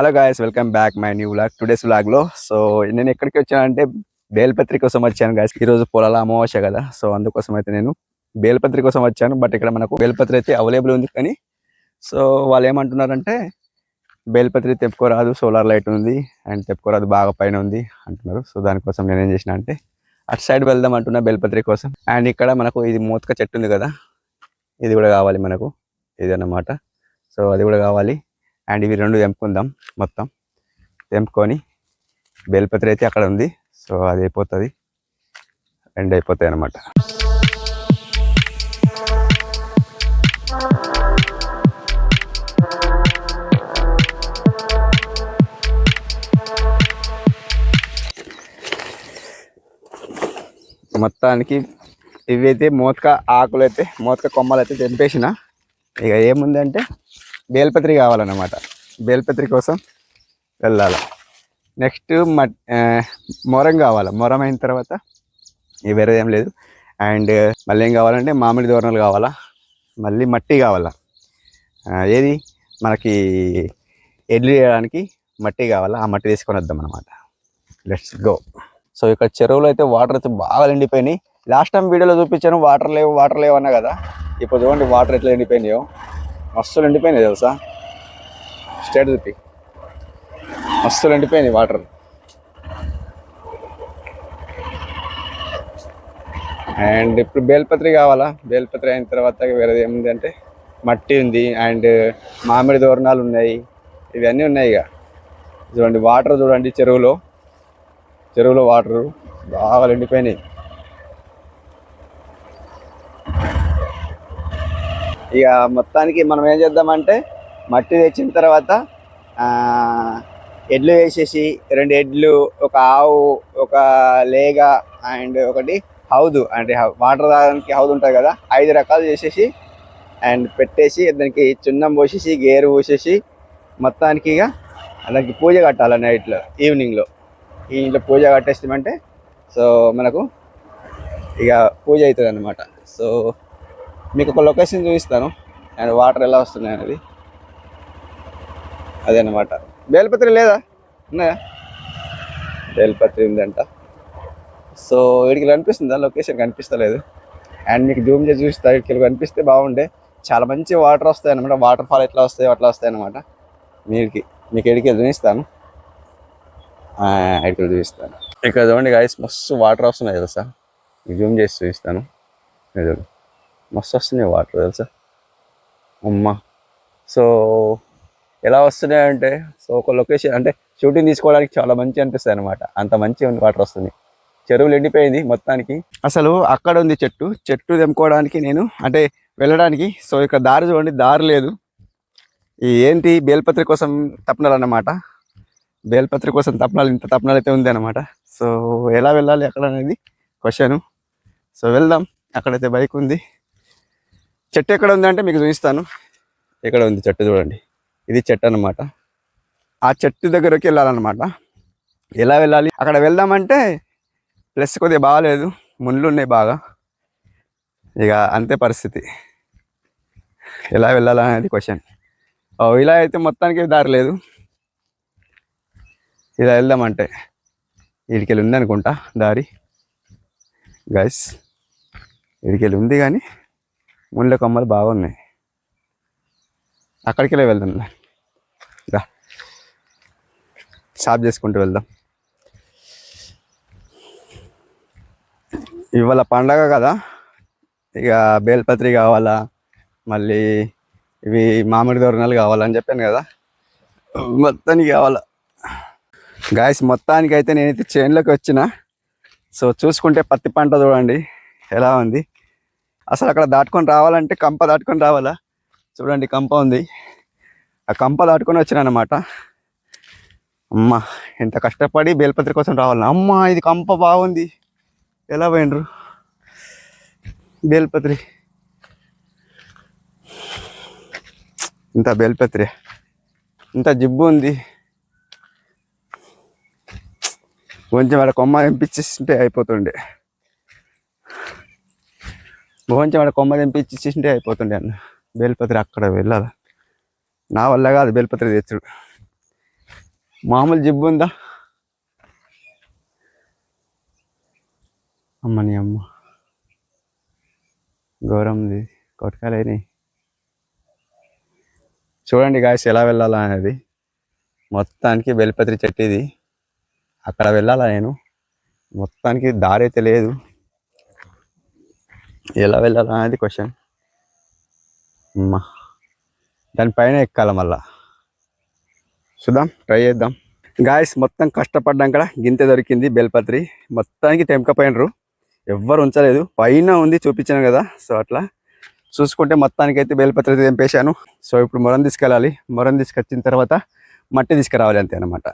Hello guys welcome back my new vlog today's వ్లాగ్లో so నేను ఎక్కడికి వచ్చానంటే బేల్పత్రి కోసం వచ్చాను గాయస్ ఈరోజు పొలాల అమావాస్య కదా సో అందుకోసం అయితే నేను బేల్పత్రి కోసం వచ్చాను. బట్ ఇక్కడ మనకు బేల్పత్రి అయితే అవైలబుల్ ఉంది కానీ సో వాళ్ళు ఏమంటున్నారంటే బేల్పత్రి తెప్పుకోరాదు సోలార్ లైట్ ఉంది అండ్ తెప్పుకోరాదు బాగా పైన ఉంది అంటున్నారు. సో దానికోసం నేను ఏం చేసిన అంటే అటు సైడ్ వెళ్దాం అంటున్నా బేల్పత్రి కోసం. అండ్ ఇక్కడ మనకు ఇది మూతక చెట్టు ఉంది కదా ఇది కూడా కావాలి మనకు ఇది అన్నమాట. సో అది కూడా కావాలి. అండ్ ఇవి రెండు తెంపుకుందాం మొత్తం. తెంపుకొని బేల్పత్రి అయితే అక్కడ ఉంది. సో అది అయిపోతుంది. రెండు అయిపోతాయి అన్నమాట. మొత్తానికి ఇవైతే మోతక ఆకులు అయితే మోతక కొమ్మలు అయితే తెంపేసిన. ఇక ఏముందంటే బేల్పత్రి కావాలన్నమాట. బేల్పత్రి కోసం వెళ్ళాలి. నెక్స్ట్ మట్ మొరం కావాలి. మొరం అయిన తర్వాత వేరే ఏం లేదు. అండ్ మళ్ళీ ఏం కావాలంటే మామిడి దోరణలు కావాలా? మళ్ళీ మట్టి కావాలా? ఏది? మనకి ఎడ్లు చేయడానికి మట్టి కావాలా? ఆ మట్టి తీసుకొని వద్దాం అనమాట లెట్స్ గో సో ఇక్కడ చెరువులో అయితే వాటర్ అయితే బాగా ఎండిపోయినాయి. లాస్ట్ టైం వీడియోలో చూపించాను వాటర్ లేవు వాటర్ లేవు అన్నా కదా. ఇప్పుడు చూడండి వాటర్ ఎట్లా ఎండిపోయినాయో. మస్తులు ఎండిపోయినాయి తెలుసా? స్టేట్ తిప్పి మస్తులు ఎండిపోయినాయి వాటర్. అండ్ ఇప్పుడు బేల్పత్రి కావాలా? బేల్పత్రి అయిన తర్వాత వేరేది ఏముంది అంటే మట్టి ఉంది అండ్ మామిడి తోరణాలు ఉన్నాయి. ఇవన్నీ ఉన్నాయి ఇక. చూడండి వాటర్ చూడండి చెరువులో. చెరువులో వాటర్ బాగా ఎండిపోయినాయి. ఇక మొత్తానికి మనం ఏం చేద్దామంటే మట్టి తెచ్చిన తర్వాత ఎడ్లు వేసేసి రెండు ఎడ్లు ఒక ఆవు ఒక లేగ అండ్ ఒకటి హౌదు. అంటే వాటర్ తాగడానికి హౌదు ఉంటుంది కదా ఐదు రకాలు చేసేసి అండ్ పెట్టేసి దానికి చున్నం పోసేసి గేరు పోసేసి మొత్తానికి ఇక దానికి పూజ కట్టాలి నైట్లో ఈవినింగ్లో. ఈవినింగ్లో పూజ కట్టేస్తామంటే సో మనకు ఇక పూజ అవుతుంది అనమాట సో మీకు ఒక లొకేషన్ చూపిస్తాను. అండ్ వాటర్ ఎలా వస్తున్నాయి అనేది. అదే అనమాట బేల్పత్రి లేదా? ఉన్నాయా? బేల్పత్రి ఉందంట. సో వీడికి కనిపిస్తుందా లొకేషన్ కనిపిస్తలేదు. అండ్ మీకు జూమ్ చేసి చూపిస్తా వీడికి కనిపిస్తే బాగుండే. చాలా మంచి వాటర్ వస్తాయి అనమాట వాటర్ ఫాల్ ఎట్లా వస్తాయి అట్లా వస్తాయి అనమాట మీకు మీకు ఎడికి చూపిస్తాను. ఎడికి చూపిస్తాను. ఇక్కడ చూడండి గాయస్ మస్తు వాటర్ వస్తున్నాయి తెలుసా? మీకు జూమ్ చేసి చూపిస్తాను. మస్తు వస్తున్నాయి వాటర్ తెలుసా? అమ్మా. సో ఎలా వస్తున్నాయి అంటే సో ఒక లొకేషన్ అంటే షూటింగ్ తీసుకోవడానికి చాలా మంచి అనిపిస్తాయి అనమాట అంత మంచి వాటర్ వస్తుంది. చెరువులు ఎండిపోయింది మొత్తానికి. అసలు అక్కడ ఉంది చెట్టు. చెట్టు తెంపుకోవడానికి నేను అంటే వెళ్ళడానికి. సో ఇక్కడ దారి చూడండి దారి లేదు. ఈ ఏంటి బేల్పత్రి కోసం అన్నమాట. బేల్పత్రి కోసం తప్పనాలు ఇంత తప్పనాలు అయితే ఉంది అనమాట సో ఎలా వెళ్ళాలి అక్కడ అనేది క్వశ్చన్ సో వెళ్దాం. అక్కడైతే బైక్ ఉంది. చెట్టు ఎక్కడ ఉంది అంటే మీకు చూపిస్తాను. ఇక్కడ ఉంది చెట్టు చూడండి. ఇది చెట్టు అన్నమాట. ఆ చెట్టు దగ్గరకి వెళ్ళాలన్నమాట. ఎలా వెళ్ళాలి? అక్కడ వెళ్దామంటే ప్లస్ కొద్దిగా బాగాలేదు. ముళ్ళు ఉన్నాయి బాగా. ఇక అంతే పరిస్థితి. ఎలా వెళ్ళాలనేది క్వశ్చన్ ఓ ఇలా అయితే మొత్తానికి దారి లేదు. ఇలా వెళ్దామంటే ఇడికెళ్ళి ఉంది అనుకుంటా దారి. గైస్ ఇడికెళ్ళి ఉంది కానీ ముళ్ళ కొమ్మలు బాగున్నాయి. అక్కడికి వెళ్ళి వెళ్దాం. రా. షాప్ చేసుకుంటూ వెళ్దాం. ఇవాళ పండగ కదా. ఇక బేల్పత్రి కావాలా మళ్ళీ ఇవి మామిడి దోరణాలు కావాలని చెప్పాను కదా. మొత్తానికి కావాలా. గాయస్ మొత్తానికి అయితే నేనైతే చేనులోకి వచ్చిన. సో చూసుకుంటే పత్తి పంట చూడండి ఎలా ఉంది. అసలు అక్కడ దాటుకొని రావాలంటే కంప దాటుకొని రావాలా. చూడండి కంప ఉంది. ఆ కంప దాటుకొని వచ్చిన అనమాట అమ్మ ఎంత కష్టపడి బేల్పత్రి కోసం రావాలి అమ్మ ఇది కంప బాగుంది. ఎలా పోయినరు బేల్పత్రి. ఇంత బేల్పత్రి. ఇంత జిబ్బు ఉంది. కొంచెం ఆడ కొమ్మ తెంపించేస్తుంటే అయిపోతుండే. కొంచెం ఆడ కొమ్మ తెంపించేసింటే అయిపోతుండే అన్న. బేల్పత్రి అక్కడ వెళ్ళాలి? నా వల్ల కాదు బేల్పత్రి తెచ్చుడు. మామూలు జిబ్బు ఉందా? అమ్మని అమ్మ. ఘోరంది కొట్టకాలేని చూడండి గాయస్ ఎలా వెళ్ళాలా అనేది. మొత్తానికి బెల్పత్రి చెట్టు ఇది అక్కడ వెళ్ళాలా నేను? మొత్తానికి దారి అయితే లేదు. ఎలా వెళ్ళాలా అనేది క్వశ్చన్ అమ్మా. దానిపైన ఎక్కాల మళ్ళా. చూద్దాం ట్రై చేద్దాం. గాయస్ మొత్తం కష్టపడ్డాం కదా గింతె దొరికింది బెల్పత్రి. మొత్తానికి తెంకపోయినరు ఎవ్వరు ఉంచలేదు. పైన ఉంది చూపించాను కదా సో అట్లా. చూసుకుంటే మొత్తానికి అయితే బేల్పత్రి తెంపేశాను. సో ఇప్పుడు మొరం తీసుకెళ్ళాలి. మొరం తీసుకొచ్చిన తర్వాత మట్టి తీసుకురావాలి అంతే అనమాట